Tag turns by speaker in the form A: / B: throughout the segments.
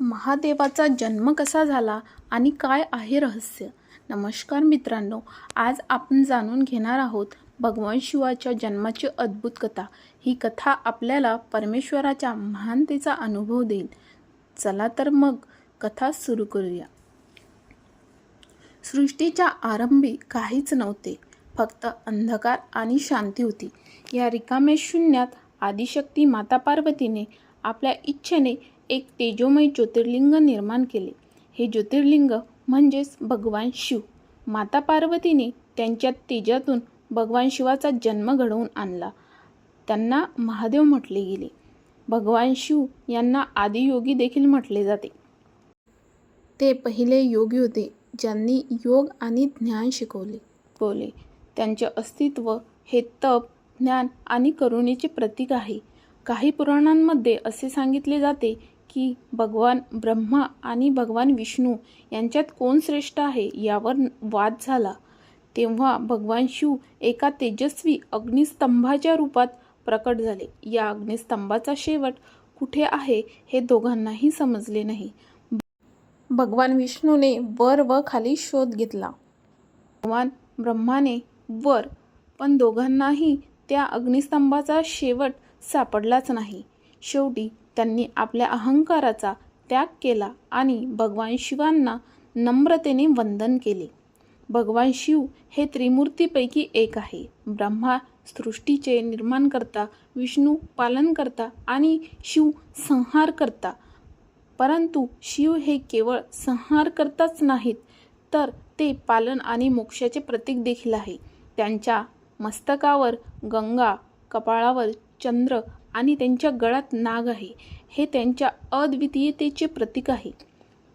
A: महादेवाचा जन्म कसा झाला आणि काय आहे रहस्य? नमस्कार मित्रांनो आज आपण जाणून घेणार आहोत भगवान शिवाच्या जन्माची अद्भुत कथा. ही कथा आपल्याला परमेश्वराच्या महानतेचा अनुभव देईल. चला तर मग कथा सुरू करूया. सृष्टीच्या आरंभी काहीच नव्हते. फक्त अंधकार आणि शांती होती. या रिकाम्या शून्यात आदिशक्ती माता पार्वतीने आपल्या इच्छेने एक तेजोमय ज्योतिर्लिंग निर्माण केले. हे ज्योतिर्लिंग म्हणजेच भगवान शिव. माता पार्वतीने त्यांच्या तेजातून भगवान शिवाचा जन्म घडवून आणला. त्यांना महादेव म्हटले गेले. भगवान शिव यांना आदियोगी देखील म्हटले जाते. ते पहिले योगी होते ज्यांनी योग आणि ज्ञान शिकवले. बोले त्यांचे अस्तित्व हे तप ज्ञान आणि करुणेचे प्रतीक आहे. काही पुराणांमध्ये असे सांगितले जाते की भगवान ब्रह्मा आणि भगवान विष्णू यांच्यात कोण श्रेष्ठ आहे यावर वाद झाला. तेव्हा भगवान शिव एका तेजस्वी अग्निस्तंभाच्या रूपात प्रकट झाले. या अग्निस्तंभाचा शेवट कुठे आहे हे दोघांनाही समजले नाही. भगवान विष्णूने वर व खाली शोध घेतला. भगवान ब्रह्माने वर पण दोघांनाही त्या अग्निस्तंभाचा शेवट सापडलाच नाही. शेवटी त्यांनी आपल्या अहंकाराचा त्याग केला आणि भगवान शिवांना नम्रतेने वंदन केले. भगवान शिव हे त्रिमूर्तीपैकी एक आहे. ब्रह्मा सृष्टीचे निर्माण करता विष्णू पालन करता आणि शिव संहार करता परंतु शिव हे केवळ संहार करताच नाहीत तर ते पालन आणि मोक्षाचे प्रतीक देखील आहे. त्यांच्या मस्तकावर गंगा कपाळावर चंद्र आणि त्यांच्या गळात नाग आहे. हे त्यांच्या अद्वितीयतेचे प्रतीक आहे.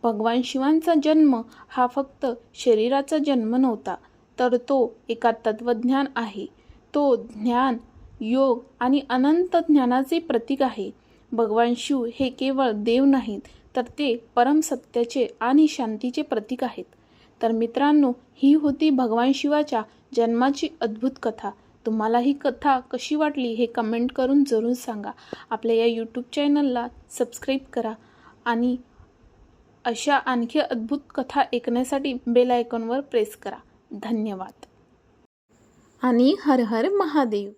A: भगवान शिवांचा जन्म हा फक्त शरीराचा जन्म नव्हता तर तो एका तत्वज्ञान आहे. तो ज्ञान योग आणि अनंत ज्ञानाचे प्रतीक आहे. भगवान शिव हे केवळ देव नाहीत तर ते परमसत्याचे आणि शांतीचे प्रतीक आहेत. तर मित्रांनो ही होती भगवान शिवाच्या जन्माची अद्भुत कथा. तुम्हाला ही कथा कशी वाटली हे कमेंट करून जरूर सांगा. आपल्या या यूट्यूब चॅनलला सबस्क्राईब करा आणि अशा आणखी अद्भुत कथा ऐकण्यासाठी बेल आयकॉनवर प्रेस करा. धन्यवाद. आणि हर हर महादेव.